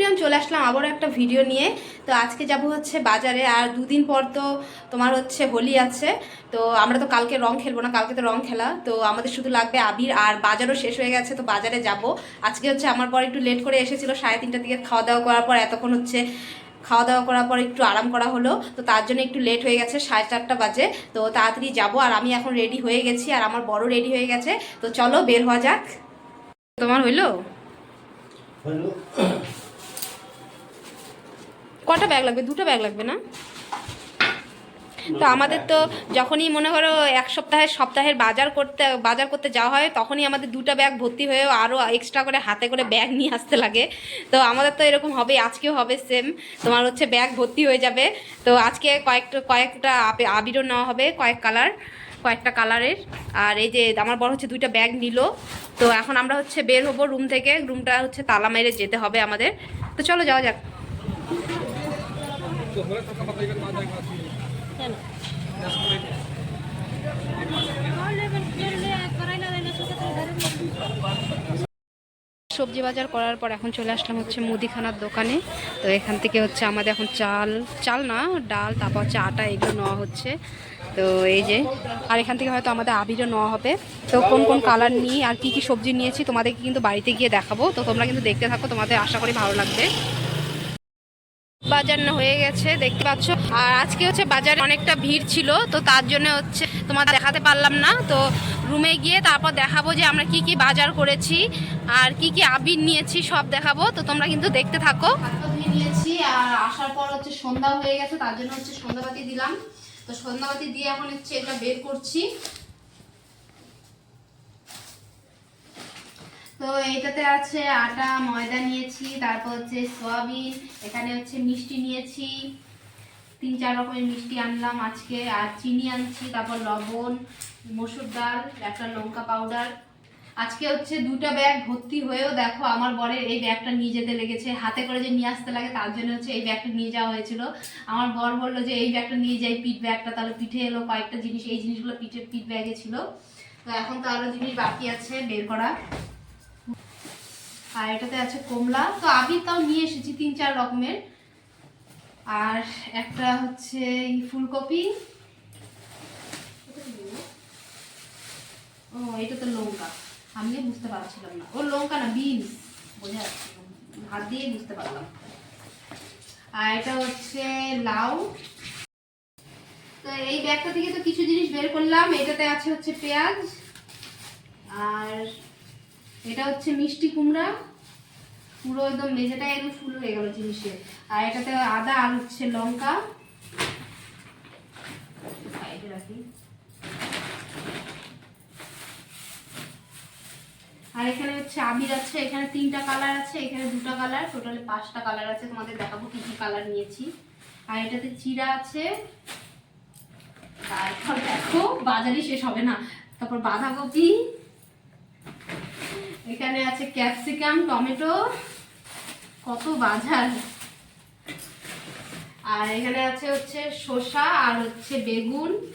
Everyone চলে আসলাম আবারও একটা ভিডিও নিয়ে। তো আজকে যাব হচ্ছে বাজারে, আর দুদিন পর তো তোমার হচ্ছে হোলি আছে। তো আমরা তো কালকে রং খেলব না, কালকে তো রং খেলা। তো আমাদের শুধু লাগবে আবির, আর বাজারও শেষ হয়ে গেছে, তো বাজারে যাব। আজকে হচ্ছে আমার পর একটু লেট করে এসেছিল, সাড়ে তিনটার দিকে খাওয়া দাওয়া করার পর, এতক্ষণ হচ্ছে খাওয়া দাওয়া করার পর একটু আরাম করা হলো। তো তার জন্য একটু লেট হয়ে গেছে, সাড়ে চারটা বাজে। তো তাড়াতাড়ি যাব, আর আমি এখন রেডি হয়ে গেছি, আর আমার বড় রেডি হয়ে গেছে। তো চলো বের হওয়া যাক। তোমার হইল। কটা ব্যাগ লাগবে? দুটো ব্যাগ লাগবে না? তো আমাদের তো যখনই মনে করো এক সপ্তাহের সপ্তাহের বাজার করতে বাজার করতে যাওয়া হয়, তখনই আমাদের দুটো ব্যাগ ভর্তি হয়ে আরও এক্সট্রা করে হাতে করে ব্যাগ নিয়ে আসতে লাগে। তো আমাদের তো এরকম হবে, আজকেও হবে সেম তোমার হচ্ছে ব্যাগ ভর্তি হয়ে যাবে। তো আজকে কয়েকটা কয়েকটা আবে- আবিরও নেওয়া হবে, কয়েক কালার কয়েকটা কালারের আর এই যে আমার বড় হচ্ছে দুইটা ব্যাগ নিল। তো এখন আমরা হচ্ছে বের হব রুম থেকে। রুমটা হচ্ছে তালা মেরে যেতে হবে আমাদের। তো চলো যাওয়া যাক। সবজি বাজার করার পর এখন চলে আসলাম হচ্ছে মুদিখানার দোকানে। তো এখান থেকে হচ্ছে আমাদের এখন চাল চাল না, ডাল, তারপর হচ্ছে আটা, এগুলো নেওয়া হচ্ছে। তো এই যে, আর এখান থেকে হয়তো আমাদের আবিরও নেওয়া হবে। তো কোন কোন কালার নিই আর কি কি সবজি নিয়েছি তোমাদেরকে কিন্তু বাড়িতে গিয়ে দেখাবো। তো তোমরা কিন্তু দেখতে থাকো, তোমাদের আশা করি ভালো লাগবে। বাজার না হয়ে গেছে, দেখতে পাচ্ছ? আর আজকে হচ্ছে বাজারে অনেকটা ভিড় ছিল, তো তার জন্য হচ্ছে তোমাদের দেখাতে পারলাম না। তো রুমে গিয়ে তারপর দেখাবো যে আমরা কি কি বাজার করেছি, আর কি কি আবির নিয়েছি, সব দেখাবো। তো তোমরা কিন্তু দেখতে থাকো। নিয়েছি, আর আসার পর হচ্ছে সন্ধ্যা হয়ে গেছে, তার জন্য হচ্ছে সন্ধ্যাবাতি দিলাম। তো সন্ধ্যাবাতি দিয়ে এখন হচ্ছে এটা বের করছি। তো এইটাতে আছে আটা, ময়দা নিয়েছি, তারপর হচ্ছে সয়াবিন, এখানে হচ্ছে মিষ্টি নিয়েছি। তিন, চার রকমের মিষ্টি আনলাম আজকে। আর চিনি আনছি, তারপর লবণ, মসুর ডাল, একটা লঙ্কা পাউডার। আজকে হচ্ছে দুটা ব্যাগ ভর্তি হয়েও দেখো আমার বরের এই ব্যাগটা নিয়ে যেতে লেগেছে। হাতে করে যে নিয়ে আসতে লাগে, তার জন্য হচ্ছে এই ব্যাগটা নিয়ে যাওয়া হয়েছিল। আমার বর বলল যে, এই ব্যাগটা নিয়ে যাই, পিঠ ব্যাগটা। তাহলে পিঠে এলো কয়েকটা জিনিস, এই জিনিসগুলো পিঠে পিঠ ব্যাগে ছিল। তো এখন তো আরও জিনিস বাকি আছে বের করা। আর এটাতে আছে কমলা। তো আমি তাও নিয়ে এসেছি তিন চার রকমের। আর একটা হচ্ছে ফুলকপি। ও এটা তো লঙ্কা। আমি বুঝতে পারছিলাম না। ও, লঙ্কা না, বিনস। বোঝা যাচ্ছে। হাত দিয়ে বুঝতে পারলাম। আর এটা হচ্ছে লাউ। তো এই ব্যাগটা থেকে তো কিছু জিনিস বের করলাম। এটাতে আছে হচ্ছে পেঁয়াজ। আর এটা হচ্ছে মিষ্টি কুমড়া। পুরো একদম মেঝেটা একদম ফুল হয়ে গেল জিনিসের আর এটাতে আদা, আর হচ্ছে লঙ্কা। আর এখানে হচ্ছে আবির আছে, এখানে তিনটা কালার আছে, এখানে দুটো কালার, টোটালে পাঁচটা কালার আছে। তোমাদের দেখাবো কি কি কালার নিয়েছি। আর এটাতে চিরা আছে। তারপর দেখো, বাজারই শেষ হবে না। তারপর বাঁধাকপি এখানে আছে ক্যাপসিকাম, টমেটো, কত বাজার। আর এখানে আছে হচ্ছে শসা আর হচ্ছে বেগুন।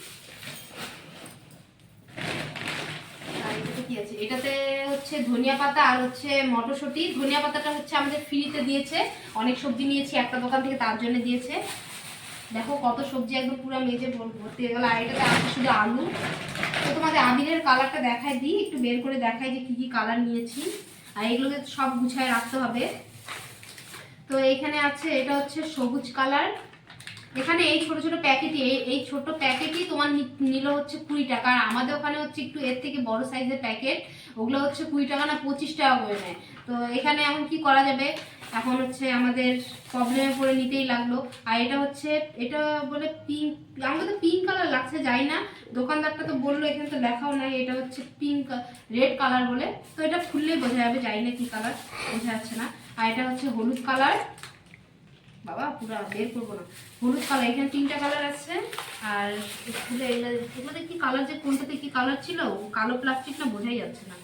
কি আছে? এটাতে হচ্ছে ধনিয়া পাতা আর হচ্ছে মটরশুঁটি। ধনিয়া পাতাটা হচ্ছে আমাদের ফ্রিতে দিয়েছে। অনেক সবজি নিয়েছি, একটা দোকান থেকে তার জন্য দিয়েছে। দেখো কত সবজি একদম পুরো মেজে ভর- ভর্তি হয়ে গেল আর এটাতে আছে শুধু আলু। তো তোমাদের আবিরের কালারটা দেখাই দিই, একটু বের করে দেখাই যে কি কি কালার নিয়েছি। আর এগুলোকে সব গুছায় রাখতে হবে। তো এখানে আছে, এটা হচ্ছে সবুজ কালার এখানে এই ছোট ছোট প্যাকেটই, এই এই ছোট প্যাকেটই তোমার নিল হচ্ছে কুড়ি টাকা। আর আমাদের ওখানে হচ্ছে একটু এর থেকে বড় সাইজের প্যাকেট, ওগুলো হচ্ছে কুড়ি টাকা না পঁচিশ টাকা করে নেয়। তো এখানে এখন কি করা যাবে? এখন হচ্ছে আমাদের প্রবলেমে পড়ে নিতেই লাগল। আর এটা হচ্ছে, এটা বলে পিঙ্ক আমাকে তো পিঙ্ক কালার লাগছে, যাই না। দোকানদারটা তো বলল, এখানে তো লেখাও নাই, এটা হচ্ছে পিঙ্ক রেড কালার বলে। তো এটা খুললেই বোঝা যাবে, যাই না কি কালার বোঝা যাচ্ছে না। আর এটা হচ্ছে হলুদ কালার বাবা, পুরো বের করব না। হলুদ কালার এখানে তিনটা কালার আছে। আর এগুলোতে কি কালার যে, কোনটাতে কি কালার ছিল কালো প্লাস্টিক না বোঝাই যাচ্ছে না।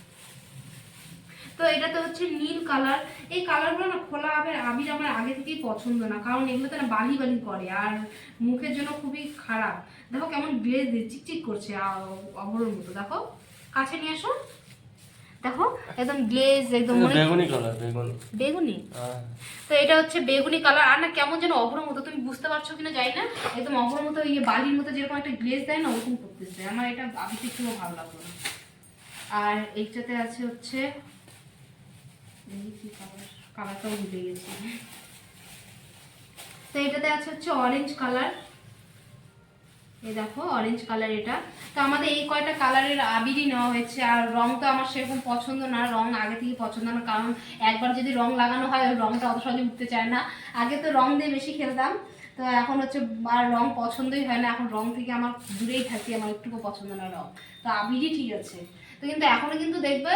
তো এটাতে হচ্ছে নীল কালার এই কালারগুলো না খোলা আবির আবির আমার আগে থেকেই পছন্দ না, কারণ এগুলোতে না বালি বালি করে আর মুখের জন্য খুবই খারাপ। দেখো কেমন গ্লেজ চিকচিক করছে, আ- মতো। দেখো, কাছে নিয়ে আসো। দেখো একদম গ্লেজ একদম বেগুনি কালার বেগুনি। বেগুনি? হ্যাঁ। তো এটা হচ্ছে বেগুনি কালার আর না কেমন যেন অভ্র মতো তুমি বুঝতে পারছ কিনা জানি না। একদম অভ্র মতো ইয়ে বালির মতো যেরকম একটা গ্লেজ দেয় না ওরকম করতেছে। আমার এটা আবিতে একটু ভালো লাগল। না আর এইটাতে আছে হচ্ছে কি কালার কালারটাও ভুলে গেছি। তো এটাতে আছে হচ্ছে অরেঞ্জ কালার এই দেখো অরেঞ্জ কালার এটা। তো আমাদের এই কয়টা কালারের আবিরই নেওয়া হয়েছে, আর রং তো আমার সেরকম পছন্দ না, রং আগে থেকে পছন্দ না, কারণ একবার যদি রং লাগানো হয় ওই রংটা অত সহজে উঠতে চায় না। আগে তো রং দিয়ে বেশি খেলতাম, তো এখন হচ্ছে আর রং পছন্দই হয় না, এখন রং থেকে আমার দূরেই থাকি, আমার একটুকু পছন্দ না রং। তো আবিরই ঠিক আছে। তো কিন্তু এখনও কিন্তু দেখবে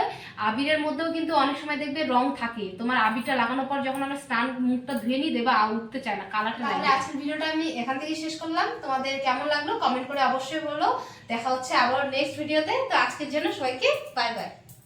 আবিরের মধ্যেও কিন্তু অনেক সময় দেখবে রং থাকে। তোমার আবিরটা লাগানোর পর যখন আমরা স্নান মুখটা ধুয়ে নিই দেবে আর উঠতে চায় না কালারটা তাহলে আজকের ভিডিওটা আমি এখান থেকে শেষ করলাম। তোমাদের কেমন লাগল কমেন্ট করে অবশ্যই বলো। দেখা হচ্ছে আবার নেক্সট ভিডিওতে তো। আজকের জন্য সবাইকে বাই বাই